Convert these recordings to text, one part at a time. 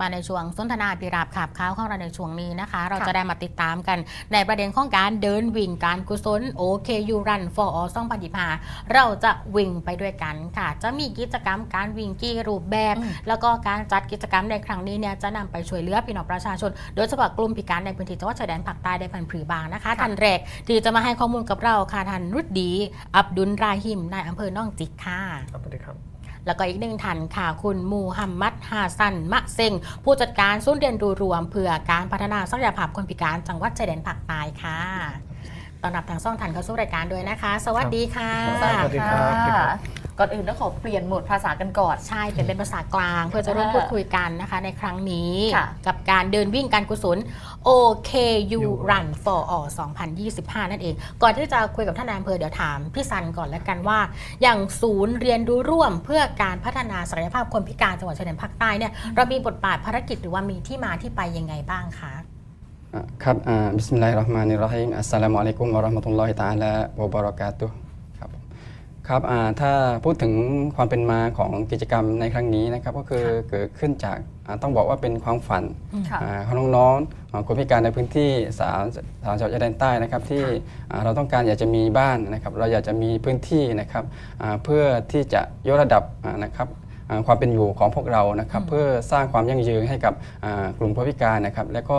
มาในช่วงสนทนาพิราบขับข้าวของเราในช่วงนี้นะคะ เราค่ะจะได้มาติดตามกันในประเด็นของการเดินวิ่งการกุศล OKU Run for All 2025เราจะวิ่งไปด้วยกันค่ะ จะมีกิจกรรมการวิ่งกี่รูปแบบอืมแล้วก็การจัดกิจกรรมในครั้งนี้เนี่ยจะนำไปช่วยเหลือพี่น้องประชาชน โดยเฉพาะกลุ่มพิการในพื้นที่จังหวัดชายแดนภาคใต้ได้พันผือบางนะคะท่านแรกที่จะมาให้ข้อมูลกับเราค่ะท่านรุดดี อับดุลราฮิมนายอำเภอน่องจิกค่ะครับสวัสดีครับ แล้วก็อีกหนึ่งท่านค่ะคุณมูฮัมมัดฮาซันมะเซงผู้จัดการศูนย์เรียนรู้รวมเพื่อการพัฒนาศักยภาพคนพิการจังหวัดชายแดนภาคใต้ค่ะต้อนรับทางซ่องทันเข้าสู่รายการด้วยนะคะ สวัสดีค่ะ สวัสดีครับค่ะ ก่อนอื่นต้องขอเปลี่ยนโหมดภาษากันก่อน ใช่เป็นเป็นภาษากลางเพื่อจะร่วมพูดคุยกันนะคะ ในครั้งนี้ ค่ะกับการเดินวิ่งการกุศล OKU Run for All 2025 นั่นเอง ก่อนที่จะคุยกับท่านนายอำเภอเดี๋ยวถามพี่ซันก่อนแล้วกันว่า อย่างศูนย์เรียนรู้ร่วมเพื่อการพัฒนาศักยภาพคนพิการจังหวัดชายแดนภาคใต้เนี่ยเรามีบทบาทภารกิจหรือว่ามีที่มาที่ไปยังไงบ้างคะอะครับอ่าบิสมิลลาฮิรเราะห์มานิรเราะฮีมอัสสลามุอะลัยกุมวะเราะห์มะตุลลอฮิตะอาลาวะบะเราะกาตุฮ์ครับผม ครับอ่าถ้าพูดถึงความเป็นมาของกิจกรรมในครั้งนี้นะครับก็คือเกิดขึ้นจากอ่าต้องบอกว่าเป็นความฝันค่ะอ่าของน้องๆอ่าคนพิการในพื้นที่สามสามจังหวัดชายแดนใต้นะครับที่อ่าเราต้องการอยากจะมีบ้านนะครับเราอยากจะมีพื้นที่นะครับอ่าเพื่อที่จะยกระดับอ่านะครับอ่า ความเป็นอยู่ของพวกเรานะครับเพื่อสร้างความยั่งยืนให้กับอ่ากลุ่มผู้พิการนะครับและก็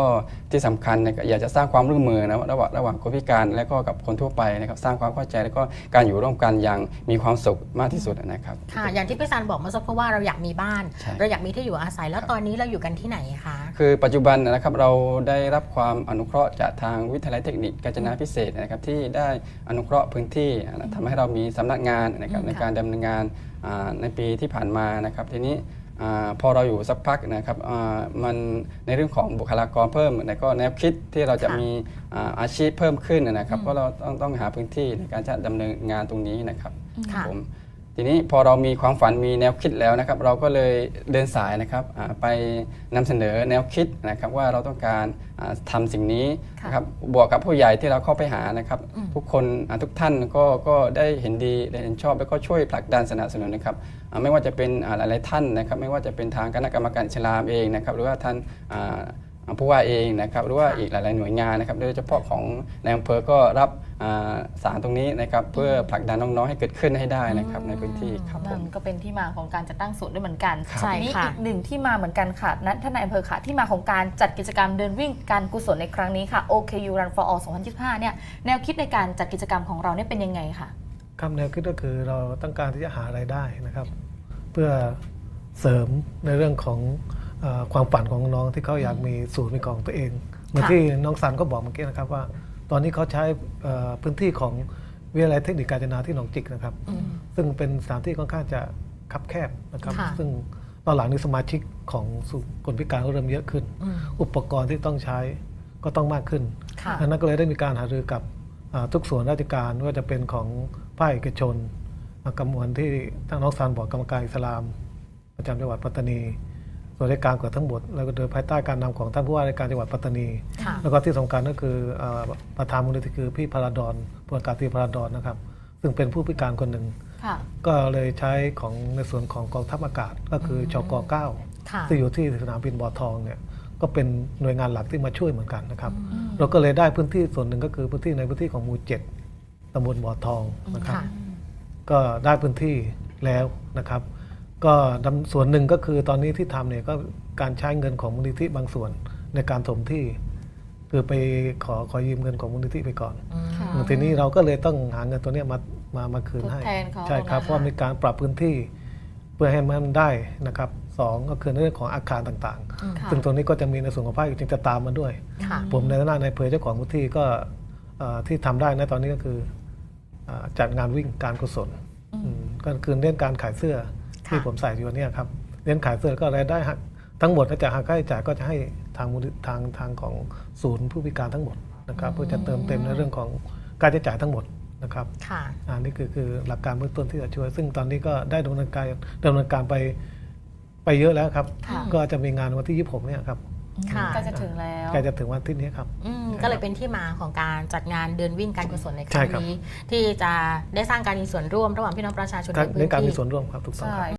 ที่สำคัญเนี่ยอยากจะสร้างความร่วมมือนะระหว่างระหว่างคนพิการ และก็กับคนทั่วไปนะครับสร้างความเข้าใจและก็การอยู่ร่วมกันอย่างมีความสุขมากที่สุดนะครับค่ะอย่างที่พี่ซันบอกเมื่อสักครู่ว่าเราอยากมีบ้านใช่เราอยากมีที่อยู่อาศัยแล้วตอนนี้เราอยู่กันที่ไหนคะคือปัจจุบันนะครับเราได้รับความอนุเคราะห์จากทางวิทยาลัยเทคนิคกาญจนาพิเศษกนะครับที่ได้อนุเคราะห์พื้นที่นะทำให้เรามีสำนักงานนะครับอืมในค่ะการดำเนินงานอ่า ในปีที่ผ่านมานะครับทีนี้อาพอเราอยู่สักพักนะครับอ่ามันในเรื่องของบุคลากรเพิ่มแล้วก็แนวคิดที่เราจะมีอ่าอาชีพเพิ่มขึ้นนะครับเพราะเราต้องต้องหาพื้นที่ในการจะดำเนินงานตรงนี้นะครับค่ะผม ทีนี้พอเรามีความฝันมีแนวคิดแล้วนะครับ เราก็เลยเดินสายนะครับอ่าไปนำเสนอแนวคิดนะครับว่าเราต้องการอ่าทำสิ่งนี้ค่ะนะครับบวกกับผู้ใหญ่ที่เราเข้าไปหานะครับอืมทุกคนอ่าทุกท่านก็ก็ได้เห็นดีได้เห็นชอบ แล้วก็ช่วยผลักดันสนับสนุนนะครับอ่าไม่ว่าจะเป็นอ่าหลายๆท่านนะครับ ไม่ว่าจะเป็นทางคณะกรรมการอิสลามเองนะครับ หรือว่าท่านอ่าอ่า ผู้ว่าเองนะครับหรือว่าอีกหลาย ๆ หน่วยงานนะครับ โดยเฉพาะของในอำเภอก็รับอ่าสารตรงนี้นะครับเพื่อผลักดันน้อง ๆ ให้เกิดขึ้นให้ได้นะครับในพื้นที่ครับผนั่มนก็เป็นที่มาของการจัดตั้งศูนย์ด้วยเหมือนกันใช่ทีนี้ค่ะอีกหนึ่งที่มาเหมือนกันค่ะนัทท่านนายอำเภอค่ะที่มาของการจัดกิจกรรมเดินวิ่งการกุศลในครั้งนี้ค่ะ OKU Run for All 2025 เนี่ยแนวคิดในการจัดกิจกรรมของเราเนี่ยเป็นยังไงคะคำแนวคิดก็คือเราต้องการที่จะหารายได้นะครับ เพื่อเสริมในเรื่องของเออ ความฝันของน้องที่เขาอยากมีศูนย์เป็นของตัวเอง เหมือนค่ะที่น้องสันก็บอกเมื่อกี้นะครับว่า ตอนนี้เขาใช้เอ่อพื้นที่ของวิทยาลัยเทคนิคกาญจนาที่หนองจิกนะครับอืมซึ่งเป็นสถานที่ค่อนข้างจะคับแคบนะครับค่ะซึ่งตอนหลังนี้สมาชิกของศูนย์คนพิการก็เริ่มเยอะขึ้นอืมอุปกรณ์ที่ต้องใช้ก็ต้องมากขึ้นค่ะดังนั้นก็เลยได้มีการหารือกับอ่าทุกส่วนราชการไม่ว่าจะเป็นของภาคเอกชนอ่ากำมวลที่ทางน้องซานบอกกรรมการอิสลาม ประจำจังหวัดปัตตานี ส่วนราชการเกือบทั้งหมดแล้วก็โดยภายใต้การนำของท่านผู้ว่าราชการจังหวัดปัตตานีค่ะแล้วก็ที่สำคัญก็คืออ่าประธานมูลนิธิคือพี่พาราดอนผู้อากาศตรีพาราดอนนะครับ ซึ่งเป็นผู้พิการคนหนึ่งค่ะก็เลยใช้ของในส่วนของกองทัพอากาศก็คือชกเก้าค่ะที่อยู่ที่สนามบินบ่อทองเนี่ยก็เป็นหน่วยงานหลักที่มาช่วยเหมือนกันนะครับ เราก็เลยได้พื้นที่ส่วนหนึ่งก็คือพื้นที่ในพื้นที่ของหมู่เจ็ดตำบลบ่อทองนะครับค่ะก็ได้พื้นที่แล้วนะครับ ก็ดำส่วนหนึ่งก็คือตอนนี้ที่ทำเนี่ยก็การใช้เงินของมูลนิธิบางส่วนในการถมที่ คือไปขอขอยืมเงินของมูลนิธิไปก่อนค่ะทีนี้เราก็เลยต้องหาเงินตัวเนี้ยมามามาคืนให้ทดแทนเขาใช่ครับนะคะเพราะมีการปรับพื้นที่เพื่อให้มันได้นะครับสองก็คือในเรื่องของอาคารต่างอืมค่ะๆซึ่งตรงนี้ก็จะมีในส่วนของภาคเอกชนจะตามมาด้วยค่ะผมในฐานะในายอำเภอเจ้าของพื้นที่ก็เอ่อที่ทำได้นะตอนนี้ก็คือเอ่อจัดงานวิ่งการกุศลอืมก็คือเน้นการขายเสื้อค่ะ ที่ผมใส่อยู่เนี่ยครับเน้นขายเสื้อแล้วก็รายได้หักทั้งหมดก็จะหักค่าใช้จ่ายก็จะให้ทางมูลนิทางทางของศูนย์ผู้พิการทั้งหมดนะครับ เพื่อจะเติมเต็มในเรื่องของการใช้จ่ายทั้งหมดนะครับค่ะอันนี้คือคือหลักการเบื้องต้นที่จะช่วย ซึ่งตอนนี้ก็ได้ดำเนินการดำเนินการไปไปเยอะแล้วครับค่ะก็จะมีงานวันที่ 26 เนี่ยครับค่ะใกล้จะถึงแล้วใกล้จะถึงวันที่นี้ครับอืมก็เลยเป็นที่มาของการจัดงานเดินวิ่งการกุศลในคใช่รั้งครับนี้ ที่จะได้สร้างการมีส่วนร่วมระหว่างพี่น้องประชาชนในพื้เรื่องนการมีที่ส่วนร่วมครับถูกต้องใช่ครับ